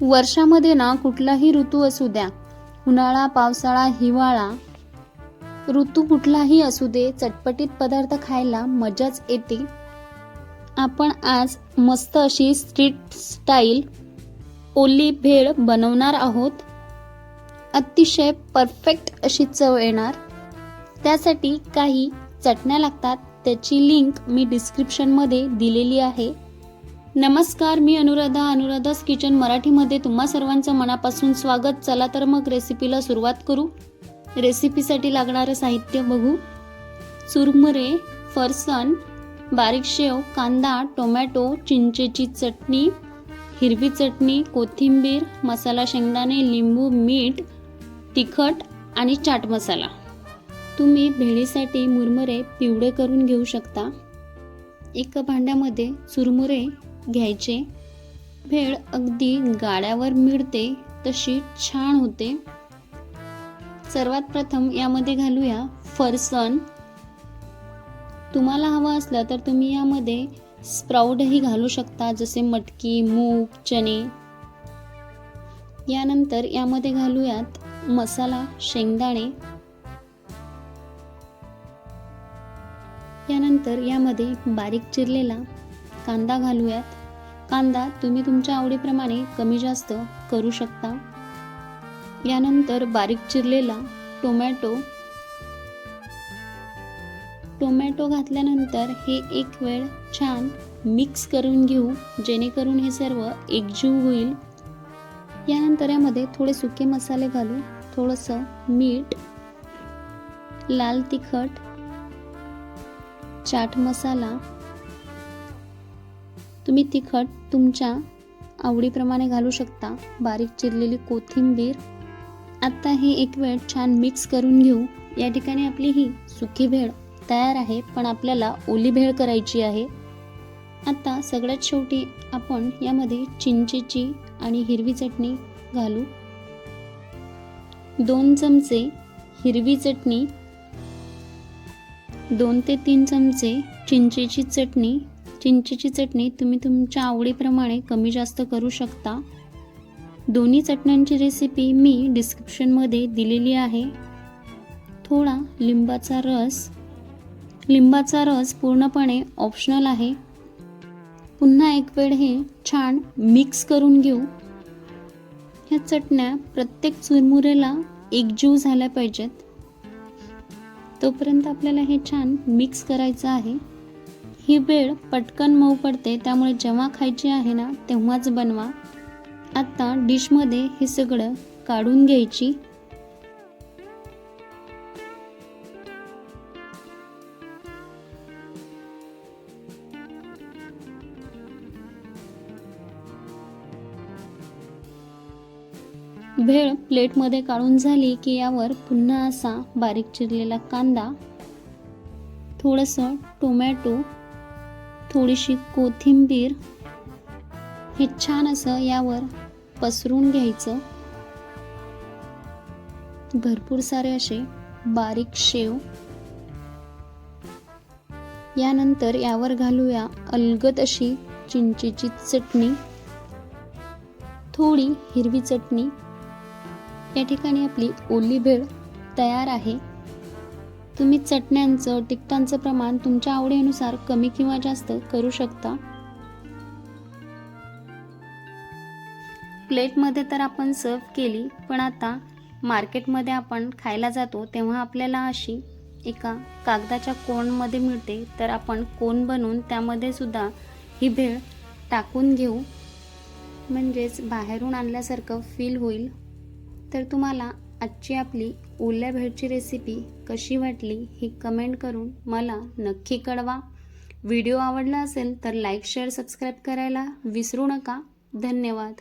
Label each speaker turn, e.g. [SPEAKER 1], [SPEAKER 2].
[SPEAKER 1] वर्षामध्ये ना कुठलाही ऋतू असू द्या. उन्हाळा पावसाळा हिवाळा ऋतू कुठलाही असू दे चटपटीत पदार्थ खायला मजाच येते. आपण आज मस्त अशी स्ट्रीट स्टाईल ओली भेळ बनवणार आहोत. अतिशय परफेक्ट अशी चव येणार. त्यासाठी काही चटण्या लागतात त्याची लिंक मी डिस्क्रिप्शनमध्ये दिलेली आहे. नमस्कार मी अनुराधा अनुराधास किचन मराठीमध्ये तुम्हा सर्वांचं मनापासून स्वागत. चला तर मग रेसिपीला सुरुवात करू. रेसिपीसाठी लागणारं साहित्य बघू. चुरमुरे फरसन बारीक शेव कांदा टोमॅटो चिंचेची चटणी हिरवी चटणी कोथिंबीर मसाला शेंगदाणे लिंबू मीठ तिखट आणि चाट मसाला. तुम्ही भेळीसाठी मुरमुरे पिवळे करून घेऊ शकता. एका भांड्यामध्ये चुरमुरे घ्यायचे. भेळ अगदी गाड्यावर मिळते तशी छान होते. सर्वात प्रथम यामध्ये घालूया फरसन. तुम्हाला हवं असलं तर तुम्ही यामध्ये स्प्राऊडही घालू शकता जसे मटकी मूग चणे. यानंतर यामध्ये घालूयात मसाला शेंगदाणे. यानंतर यामध्ये बारीक चिरलेला कांदा घालूयात. कांदा तुम्ही तुमच्या आवडीप्रमाणे कमी जास्त करू शकता. यानंतर बारीक चिरलेला टोमॅटो. टोमॅटो घातल्यानंतर हे एक वेळ छान मिक्स करून घेऊ जेणेकरून हे सर्व एकजीव होईल. यानंतर यामध्ये थोडे सुके मसाले घालू थोडंसं मीठ लाल तिखट चाट मसाला तुम्ही तिखट तुमच्या आवडीप्रमाणे घालू शकता. बारीक चिरलेली कोथिंबीर. आत्ता हे एक वेळ छान मिक्स करून घेऊ. या ठिकाणी आपली ही सुकी भेळ तयार आहे पण आपल्याला ओली भेळ करायची आहे. आता सगळ्यात शेवटी आपण यामध्ये चिंचेची आणि हिरवी चटणी घालू. दोन चमचे हिरवी चटणी. दोन ते तीन चमचे चिंचेची चटणी. चिंचेची चटणी तुम्ही तुमच्या आवडीप्रमाणे कमी जास्त करू शकता. दोन्ही चटण्यांची रेसिपी मी डिस्क्रिप्शनमध्ये दिलेली आहे. थोडा लिंबाचा रस. लिंबाचा रस पूर्णपणे ऑप्शनल आहे. पुन्हा एक वेळ हे छान मिक्स करून घेऊ. ह्या चटण्या प्रत्येक चुरमुरेला एकजीव झाल्या पाहिजेत. तोपर्यंत आपल्याला हे छान मिक्स करायचं आहे. ही भेळ पटकन मऊ पडते त्यामुळे जेव्हा खायची आहे ना तेव्हाच बनवा. आता डिशमध्ये हे सगळं काढून घ्यायची. भेळ प्लेटमध्ये काढून झाली की यावर पुन्हा असा बारीक चिरलेला कांदा थोडंसं टोमॅटो थोडीशी कोथिंबीर हे छान असं यावर पसरून घ्यायचं. भरपूर सारे असे बारीक शेव. यानंतर यावर घालूया अलगद अशी चिंचेची चटणी. थोडी हिरवी चटणी. या ठिकाणी आपली ओली भेळ तयार आहे. तुम्ही चटण्यांचं तिखटांचं प्रमाण तुमच्या आवडीनुसार कमी किंवा जास्त करू शकता? प्लेटमध्ये तर आपण सर्व केली पण आता मार्केटमध्ये आपण खायला जातो तेव्हा आपल्याला अशी एका कागदाच्या कोनमध्ये मिळते तर आपण कोण बनवून त्यामध्ये सुद्धा ही भेळ टाकून घेऊ. म्हणजेच बाहेरून आणल्यासारखं फील होईल. तर तुम्हाला आजची आपली ओल्या भेळची रेसिपी कशी वाटली ही कमेंट करून मला नक्की कळवा. व्हिडिओ आवडला असेल तर लाईक शेअर सबस्क्राईब करायला विसरू नका. धन्यवाद.